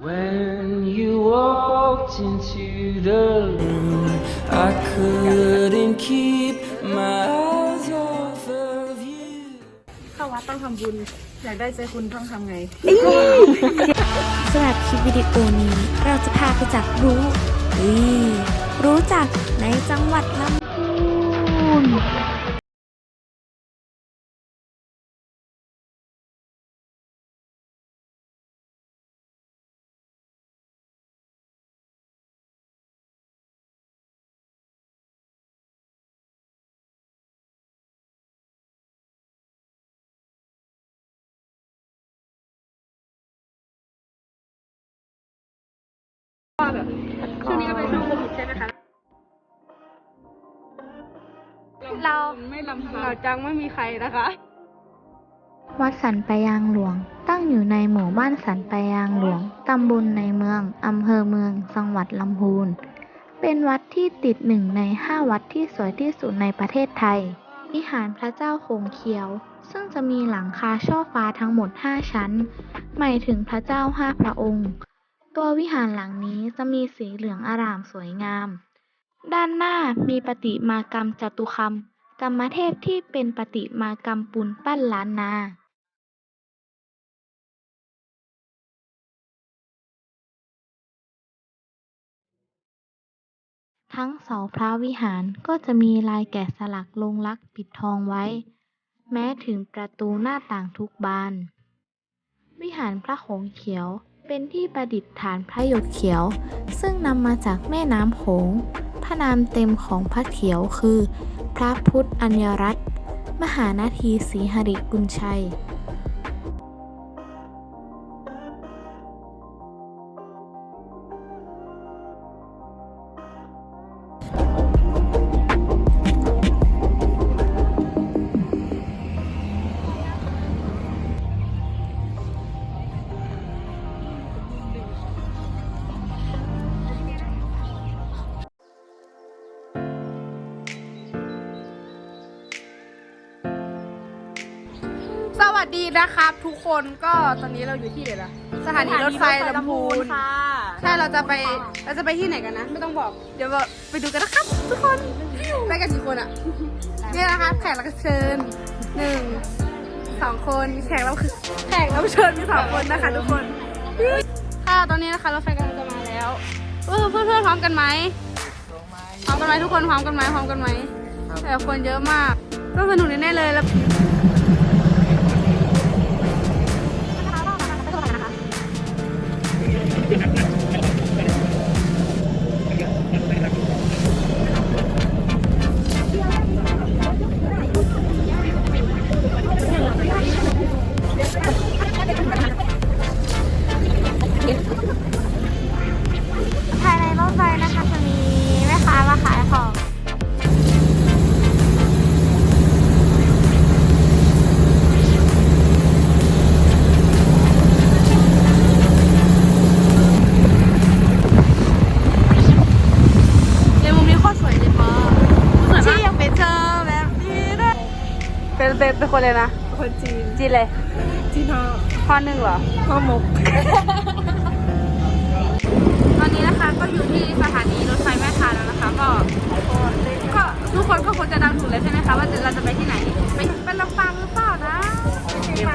When you walked into the room, I couldn't keep my eyes off of you. เข้าวัดต้องทำบุญ อยากได้ใจคุณต้องทำไง สำหรับคลิปวิดีโอนี้เราจะพาไปจับรู้อีรู้จักในจังหวัดลำพูน ช่วงนี้ก็เป็นช่วงโควิดใช่ไหมคะเราไม่ลำพังเราจังไม่มีใครนะคะ วัดสันปะยางหลวง ตั้งอยู่ในหมู่บ้านสันปะยางหลวง ตำบลในเมือง อำเภอเมือง จังหวัดลำพูน เป็นวัดที่ติดหนึ่งในห้าวัดที่สวยที่สุดในประเทศไทยวิหารพระเจ้าโขงเขียว ซึ่งจะมีหลังคาช่อฟ้าทั้งหมด 5 ชั้น หมายถึงพระเจ้าห้าพระองค์ ตัววิหารหลังนี้จะมีสีเหลืองอร่ามสวยงาม ด้านหน้ามีปฏิมากรรมจตุคามกรรมเทพที่เป็นปฏิมากรรมปูนปั้นล้านนาทั้งเสาพระวิหารก็จะมีลายแกะสลักลงลักษณ์ปิดทองไว้ แม้ถึงประตูหน้าต่างทุกบาน วิหารพระโขงเขียว เป็นที่ประดิษฐานพระหยกเขียว ซึ่งนำมาจากแม่น้ำโขง พระนามเต็มของพระเขียวคือ พระพุทธอัญญรัตน์มหานาทีศรีหริกุลชัย วัสดีนะครับทุกคนก็ตอนนี้เราอยู่ที่ไหนล่ะสถานีรถไฟลำพูนใช่เราจะไปเราจะไปที่ไหนกันนะ ไม่ต้องบอก เดี๋ยวไปดูกันนะครับ ทุกคนไปกันกี่คนอะเนี่ยนะคะแขกรับเชิญหนึ่งสองคนแขกรับแขกรับเชิญมีสองคนนะคะ ทุกคนค่ะตอนนี้นะคะรถไฟกำลังจะมาแล้วเออเพื่อนๆพร้อมกันไหมพร้อมกันไหมทุกคนพร้อมกันไหมพร้อมกันไหมแต่คนเยอะมากต้องสนุกแน่ๆเลยแล้ว เป็นเป็นเป็นคนเลยนะ คนจีน จีนเลย จีนฮอพ่อหนึ่งเหรอพ่อมก ตอนนี้นะคะก็อยู่ที่สถานีรถไฟแม่ทาแล้วนะคะ ก็ก็ทุกคนก็คงจะเดาถูกแล้วใช่ไหมคะว่าเราจะไปที่ไหน ไปเป็นลำปางหรือเปล่านะไม่ไป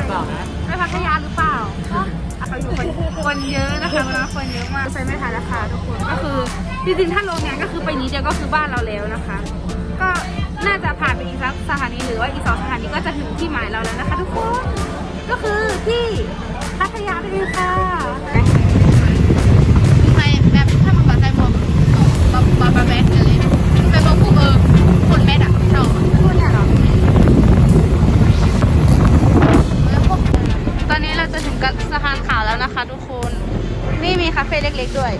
ไปพัทยาหรือเปล่าอะเขาอยู่คนคนเยอะนะคะวันนั้นคนเยอะมากรถไฟแม่ทาราคาทุกคนก็คือจริงๆถ้าลงเนี่ยก็คือไปนี้เดียวก็คือบ้านเราแล้วนะคะ ก็น่าจะผ่ หรือว่าอีกสองสถานีก็จะถึงที่หมายเราแล้วนะคะทุกคน ก็คือที่พัทยานั่นเองค่ะไปแบบถ้ามันก่อนใจหมวกบาบาบาแบกอะไรไปบอกผู้เออคนแม่ดักเช่าพูดเนี่ยหรอตอนนี้เราจะถึงกับสะพานขาวแล้วนะคะทุกคน นี่มีคาเฟ่เล็กๆด้วย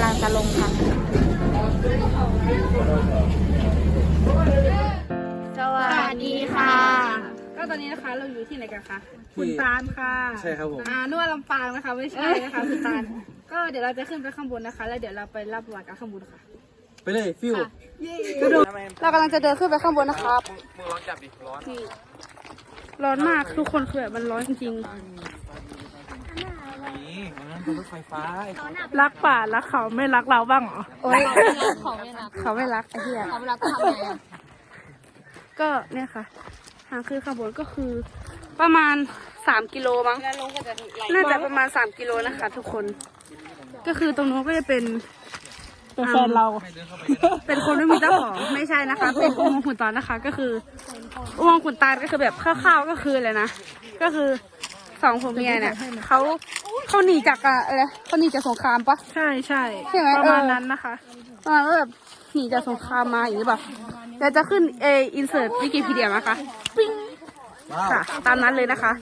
ำลังจะลงค่ะสวัสดีค่ะตอนนี้นะคะเราอยู่ที่ไหนกันคะคุณตาลค่ะใช่ครับผมอ่านกวดลำปางนะคะไม่ใช่นะคะคุณตาลก็เดี๋ยวเราจะขึ้นไปข้างบนนะคะ แล้วเดี๋ยวเราไปรับประวัติกันข้างบนค่ะ ไปเลยฟิวเรากำลังจะเดินขึ้นไปข้างบนนะครับมึงร้อนจับดิร้อนร้อนมากทุกคนคือแบบมันร้อนจริง นี่มันเป็นรถไฟฟ้ารักป่ารักเขาไม่รักเราบ้างเหรอๆโอ๊ยเขาไม่รักเขาไม่รักไอ้เหี้ยเขาไม่รักก็ทำไงก็เนี่ยค่ะ ทางขึ้นข้างบนก็คือ ประมาณสามกิโลมั้งน่าจะประมาณสามกิโลนะคะ ทุกคน ก็คือตรงนู้นก็จะเป็น เป็นแฟนเราเป็นคนไม่มีเจ้าของ ไม่ใช่นะคะ เป็นอุโมงค์ขุนตาลนะคะ ก็คืออุโมงค์ขุนตาลก็คือแบบคร่าวๆก็คืออะไรนะ ก็คือสองผัวเมียเนี่ยเขา เขาหนีจากอะอะไรเขาหนีจากสงครามปะ ใช่ใช่ใช่ไหม ประมาณเออนั้นนะคะ ประมาณว่าแบบหนีจากสงครามมาอย่างนี้แบบเดี๋ยวจะขึ้นเออินเสิร์ตวิกิพีเดียนะคะปิ้งค่ะ ตามนั้นเลยนะคะ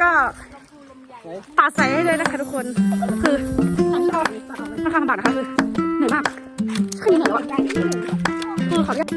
ก็ตัดใส่ให้เลยนะคะทุกคน คือมาทำบัตรนะคะคือเหนื่อยมากขึ้นเหนื่อยวะคือขออนุญาต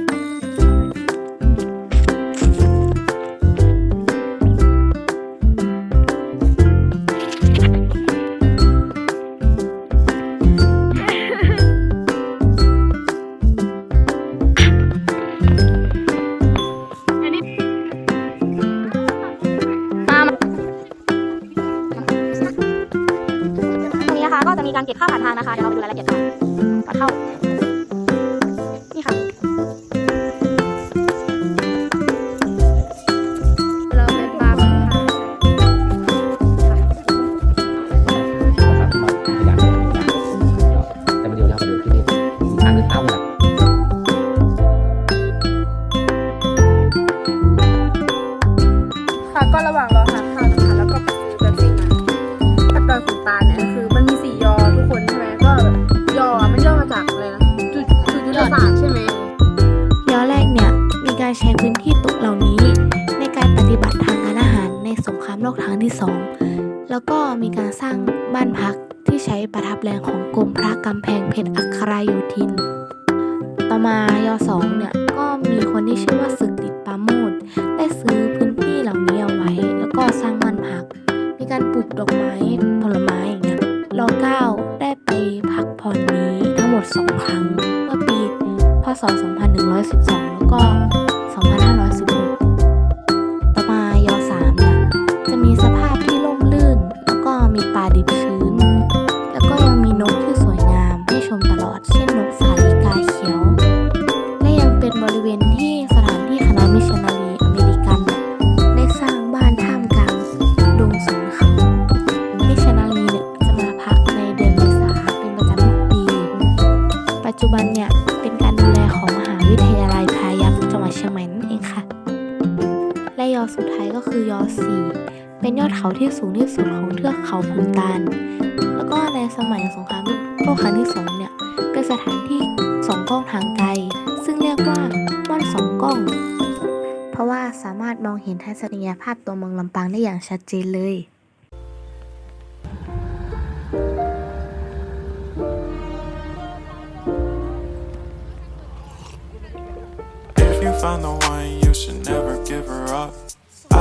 การเก็บค่าผ่านทางนะคะเดี๋ยวเราไปดูรายละเอียดกันก่อนเข้า โลกครั้งที่สองแล้วก็มีการสร้างบ้านพักที่ใช้ประทับแรงของกรมพระกำแพงเพชรอัคราโยธิน ต่อมายอสองเนี่ยก็มีคนที่ชื่อว่าศึกดิษปาโมดได้ซื้อพื้นที่เหล่านี้เอาไว้ แล้วก็สร้างบ้านพัก มีการปลูกดอกไม้ผลไม้อย่างเงี้ยรอเก้าได้ไปพักผ่อนนี้ทั้งหมดสองครั้งเมื่อปีพศ 2112 แล้วก็ เขาที่สูงที่สุดของเทือกเขาพูนตานแล้วก็ในสมัยสงครามโลกครั้งที่สองเนี่ยเป็นสถานที่สองกล้องทางไกล ซึ่งเรียกว่าม่อนสองกล้อง เพราะว่าสามารถมองเห็นทัศนียภาพตัวเมืองลำปางได้อย่างชัดเจนเลย If you found the one, you should never give her up.